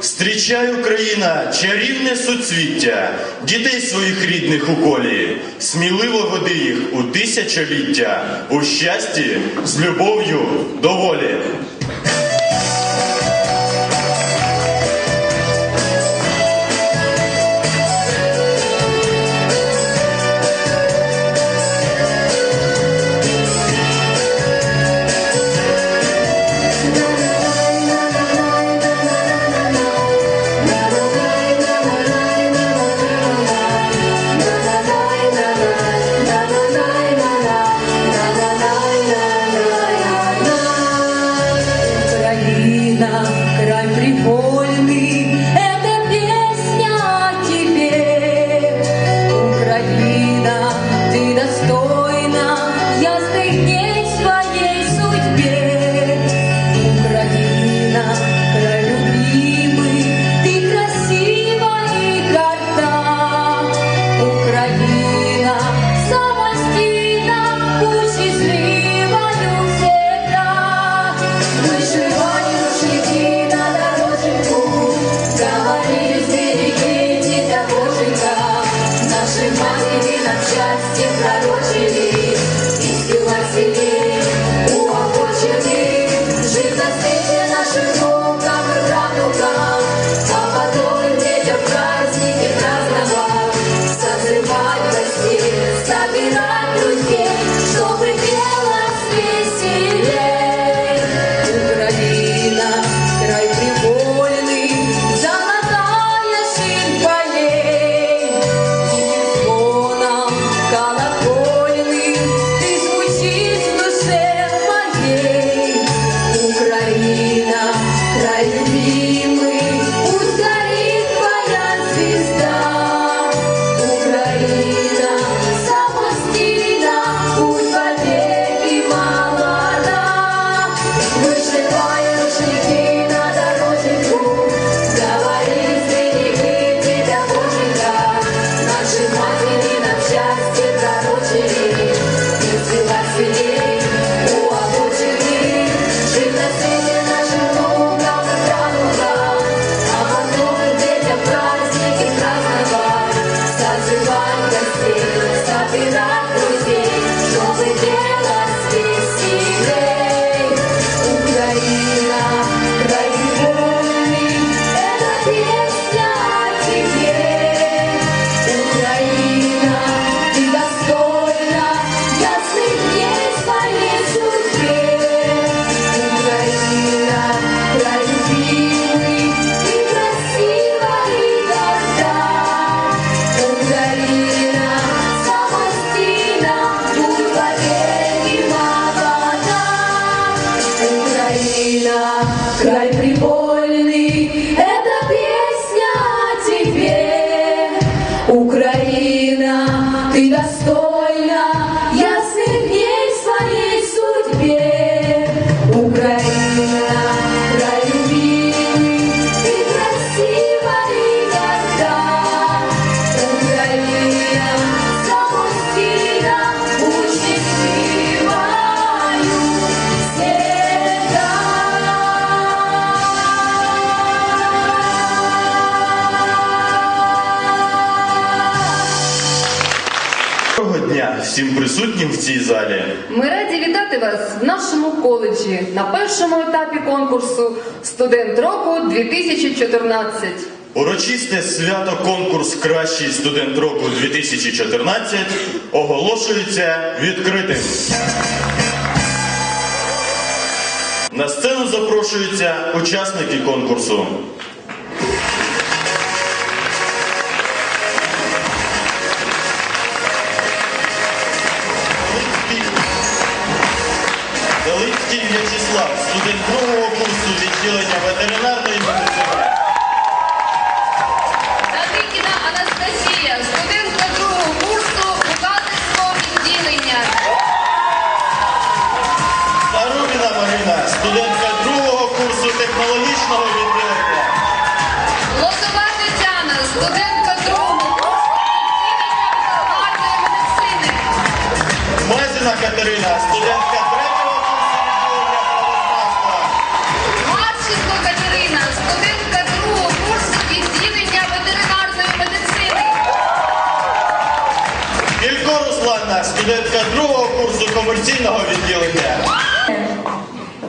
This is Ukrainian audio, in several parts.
Встрічай, Україна, чарівне суцвіття, дітей своїх рідних у колі, сміливо води їх у тисячоліття, у щасті з любов'ю до волі. присутнім в цій залі. Ми раді вітати вас в нашому коледжі на першому етапі конкурсу Студент року 2014. Урочисте свято конкурс Кращий студент року 2014 оголошується відкритим. На сцену запрошуються учасники конкурсу. Великий В'ячеслав, студент другого курсу відділення ветеринарної медицини. Надикіна Анастасія, студентка другого курсу бухгалтерського відділення. Старубіна Марина, студентка другого курсу технологічного відділення. Лозова Тетяна, студентка другого курсу відділення бухгалтерської медицини. Мазіна Катерина, студентка комерційного відділення.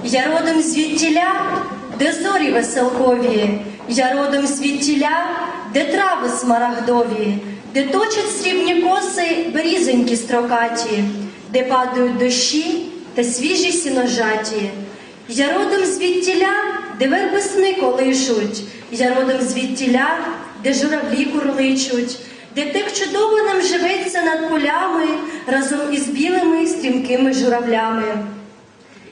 Я родом звідтіля, де зорі веселкові, я родом звідтіля, де трави смарагдові, де точать срібні коси берізонькі строкаті, де падають дощі та свіжі сіножаті. Я родом звідтіля, де верби сни колишуть, я родом звідтіля, де журавлі курличуть, де так чудово нам живеться над полями разом із білими стрімкими журавлями.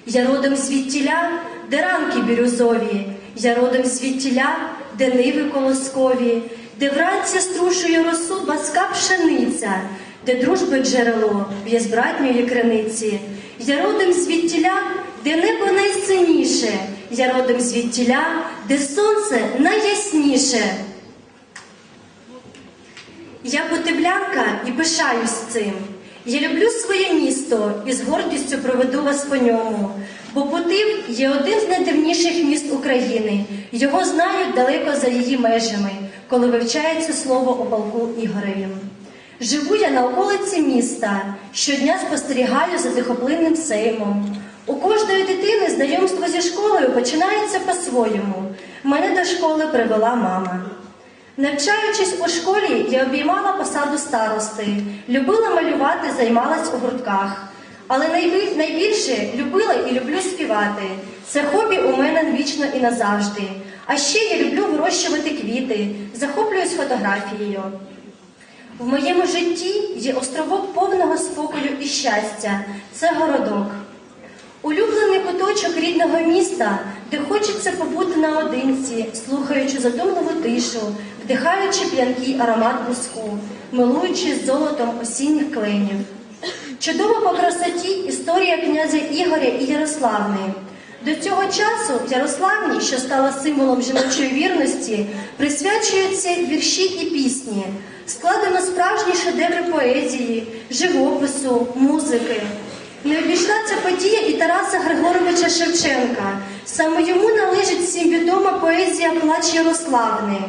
Я родом звідтіля, де ранки бірюзові, я родом звідтіля, де ниви колоскові, де вранці струшує росу баска пшениця, де дружби джерело б'є з братньої криниці. Я родом звідтіля, де небо найсиніше, я родом звідтіля, де сонце найясніше. Я потеблянка і пишаюсь цим. Я люблю своє місто і з гордістю проведу вас по ньому. Бо Путив є один з найдавніших міст України. Його знають далеко за її межами, коли вивчається слово у полку Ігоревім. Живу я на околиці міста, щодня спостерігаю за тихоплинним сеймом. У кожної дитини знайомство зі школою починається по-своєму. Мене до школи привела мама. Навчаючись у школі, я обіймала посаду старости, любила малювати, займалась у гуртках. Але найбільше любила і люблю співати. Це хобі у мене вічно і назавжди. А ще я люблю вирощувати квіти, захоплююсь фотографією. В моєму житті є островок повного спокою і щастя це городок. Улюблений куточок рідного міста, де хочеться побути наодинці, слухаючи задумливу тишу, вдихаючи п'янкий аромат буску, милуючись золотом осінніх кленів. Чудова по красоті історія князя Ігоря і Ярославни. До цього часу Ярославні, що стала символом жіночої вірності, присвячуються вірші і пісні, складено справжні шедеври поезії, живопису, музики. Не обійшла ця подія і Тараса Григоровича Шевченка. Саме йому належить всім відома поезія Плач Ярославни.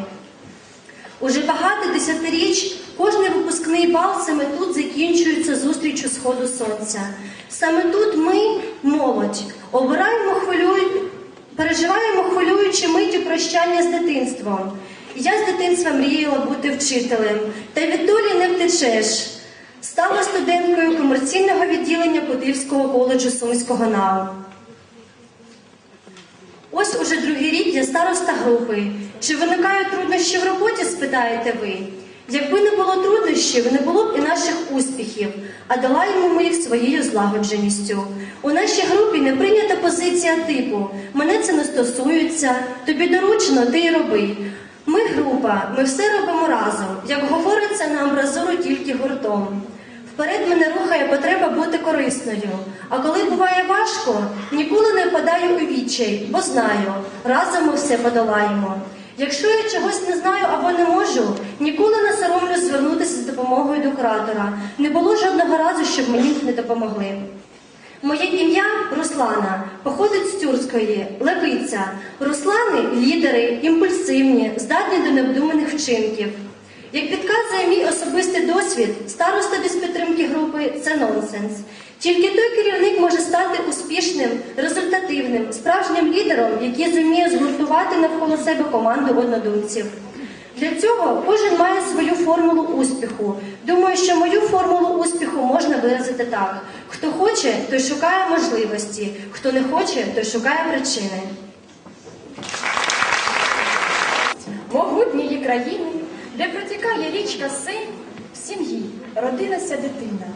Уже багато десятиріч кожний випускний бал саме тут закінчується зустрічю сходу сонця. Саме тут ми, молодь, обираємо хвилюю... переживаємо хвилюючі миті прощання з дитинством. Я з дитинства мріяла бути вчителем, та від долі не втечеш. Стала студенткою комерційного відділення Подивського коледжу Сумського НАУ. Ось уже другий рік я староста групи. Чи виникають труднощі в роботі, спитаєте ви? Якби не було труднощів, не було б і наших успіхів, а долаємо ми їх своєю злагодженістю. У нашій групі не прийнята позиція типу мене це не стосується, тобі доручено, ти й роби. Ми група, ми все робимо разом, як говориться на амбразуру тільки гуртом. Вперед мене рухає потреба бути корисною. А коли буває важко, ніколи не впадаю у відчай, бо знаю, разом ми все подолаємо. Якщо я чогось не знаю або не можу, ніколи не соромлюсь звернутися з допомогою до куратора. Не було жодного разу, щоб мені не допомогли. Моє ім'я Руслана походить з тюркської левиця. Руслани лідери, імпульсивні, здатні до необдуманих вчинків. Як підказує мій особистий досвід, староста без підтримки групи це нонсенс. Тільки той керівник може стати успішним, результативним, справжнім лідером, який зуміє згуртувати навколо себе команду однодумців. Для цього кожен має свою формулу успіху. Думаю, що мою формулу успіху можна виразити так: хто хоче, той шукає можливості, хто не хоче, той шукає причини. могутньої країни, де протікає річка Син, в сім'ї родилася дитина.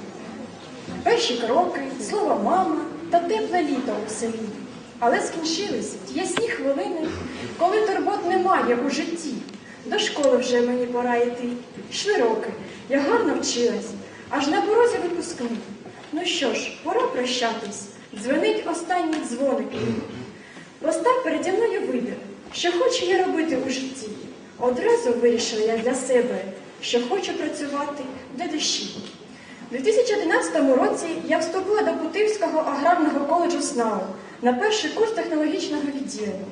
Перші кроки, слово мама та тепле літо у селі. Але скінчились ті ясні хвилини, коли турбот немає у житті. До школи вже мені пора йти. Йшли роки, я гарно вчилась, аж на порозі випускник. Ну що ж, пора прощатись, дзвенить останній дзвоник. Постав переді мною вибір, що хочу я робити у житті. Одразу вирішила я для себе, що хочу працювати для душі. У 2011 році я вступила до Путивського аграрного коледжу СНАУ на перший курс технологічного відділення.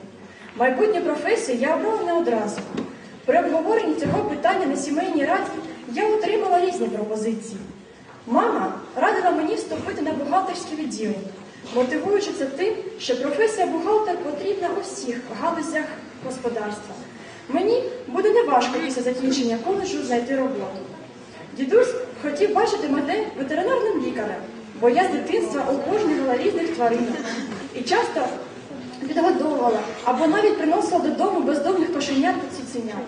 Майбутню професію я обрала не одразу. При обговоренні цього питання на сімейній раді я отримала різні пропозиції. Мама радила мені вступити на бухгалтерське відділення, мотивуючи це тим, що професія бухгалтер потрібна у всіх галузях господарства. Мені буде неважко після закінчення коледжу знайти роботу. Дідусь хотів бачити мене ветеринарним лікарем, бо я з дитинства обожнювала різних тварин і часто підгодовувала або навіть приносила додому бездомних кошенят та цуценят.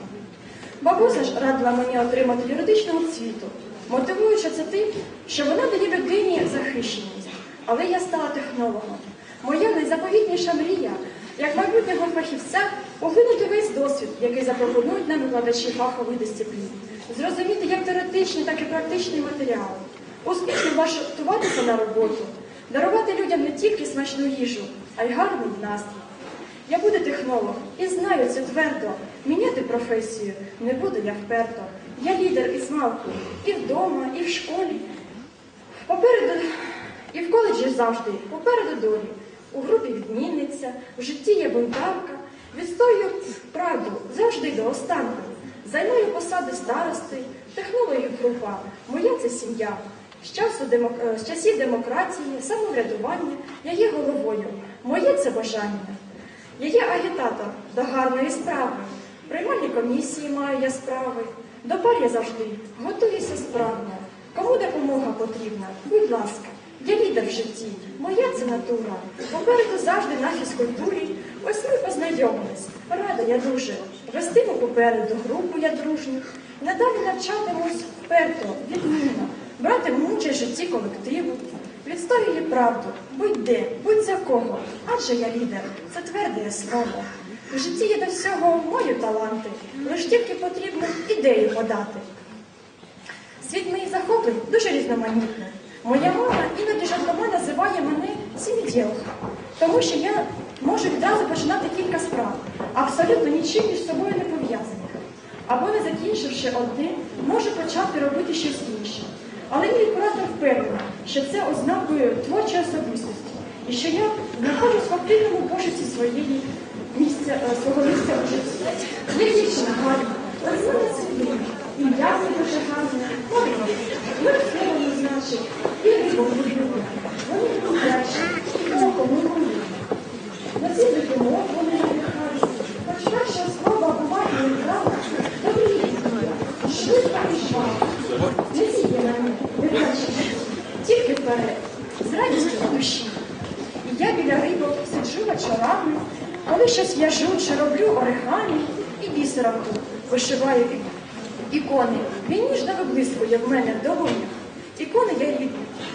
Бабуся ж радила мені отримати юридичну освіту, мотивуючи це тим, що вона дає людині захищеність. Але я стала технологом. Моя найзаповітніша мрія, як майбутнього фахівця, поглинути весь досвід, який запропонують нам викладачі фахових дисциплін, зрозуміти як теоретичний, так і практичний матеріал, успішно влаштуватися на роботу, дарувати людям не тільки смачну їжу, а й гарний настрій. Я буду технолог і знаю це твердо. Міняти професію не буду я вперто. Я лідер із малку і вдома, і в школі. Попереду і в коледжі завжди, попереду долі. У групі відмінниця, в житті є бунтарка. Відстоюю правду завжди до останку. Займаю посади старости, технологів група. Моя це сім'я. З, часу демок... е, з часів демократії, самоврядування я є головою. Моє це бажання. Я є агітатор до гарної справи. Приймальні комісії маю я справи. До пар завжди готуюся справно. Кому допомога потрібна? Будь ласка, я лідер в житті. Моя це натура. Попереду завжди на фізкультурі. Ось ми познайомились. Рада я дуже. Вестиму попереду групу я дружню. Надалі навчатимусь вперто, відмінно. Братиму участь житті колективу. Відстоює правду, будь де, будь за кого, адже я лідер, це тверде слово. В житті є до всього мої таланти, лиш тільки потрібно ідею подати. Світ моїх захоплень дуже різноманітний. Моя мама іноді жартома називає мене сім'єділка, тому що я можу відразу починати кілька справ, абсолютно нічим між собою не пов'язаних. Або не закінчивши одне, можу почати робити щось інше. Але мій куратор впевнений, що це ознакою творчої особистості, і що я знаходжусь в активному пошуці своєї місця, е, свого місця у житті. Я дівчина гарна, розумна світлина, ім'я дуже гарне, Марина. Ми люблю. Вони вдячні, око милують. На ці допомог вони надихають. Хоч перша спроба буває неправда, добрі дія, швидко і швидко. Не сіє на мене, не бачить, тільки вперед, з на душі. Я біля рибок сиджу вечорами, коли щось в'яжу чи роблю оригамі і бісером вишиваю ікони. Він ніжно виблискує в мене в. Ікони я рідні,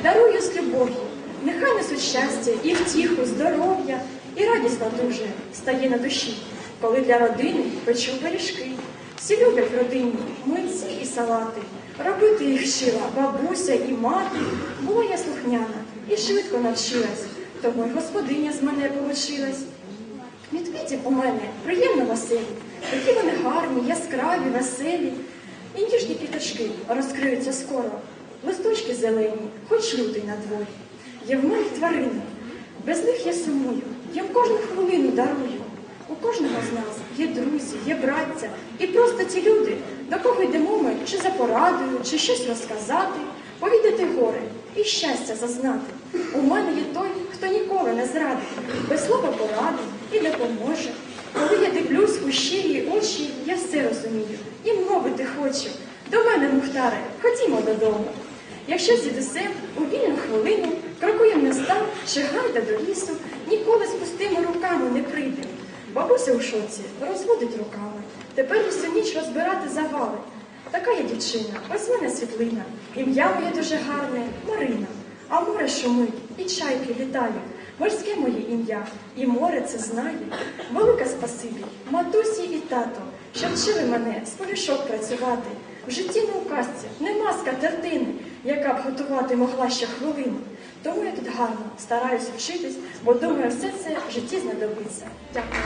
дарую з любов'ю. Нехай несуть щастя і втіху, здоров'я, і радісно дуже стає на душі, коли для родини печу пиріжки. Всі люблять в родині млинці і салати. Робити їх вчила бабуся і мати. Була я слухняна і швидко навчилась, тому й господиня з мене получилась. Квітів у мене приємно веселі, такі вони гарні, яскраві, веселі. І ніжні квіточки розкриються скоро, листочки зелені, хоч лютий на дворі. Є в моїх тварини, без них я сумую, я в кожну хвилину дарую. У кожного з нас є друзі, є браття, і просто ті люди, до кого йдемо ми чи за порадою, чи щось розказати, повідати горе і щастя зазнати. У мене є той, хто ніколи не зрадить, без слова поради і допоможе. Коли я дивлюсь у щирі очі, я все розумію і мовити хочу. До мене, Мухтаре, ходімо додому. Якщо з дідусем у вільну хвилину крокуєм на стан гайда до лісу, ніколи з пустими руками не прийдем. Бабуся у шоці розводить руками. Тепер усю ніч розбирати завали. Така я дівчина, ось мене світлина. Ім'я моє дуже гарне Марина. А море шумить, і чайки літають. Морське моє ім'я, і море це знає. Велике спасибі, матусі і тато, що вчили мене з полішок працювати. В житті не у казці, нема скатертини, яка б готувати могла ще хвилину. Тому я тут гарно стараюся вчитись, бо думаю, все це в житті знадобиться. Дякую.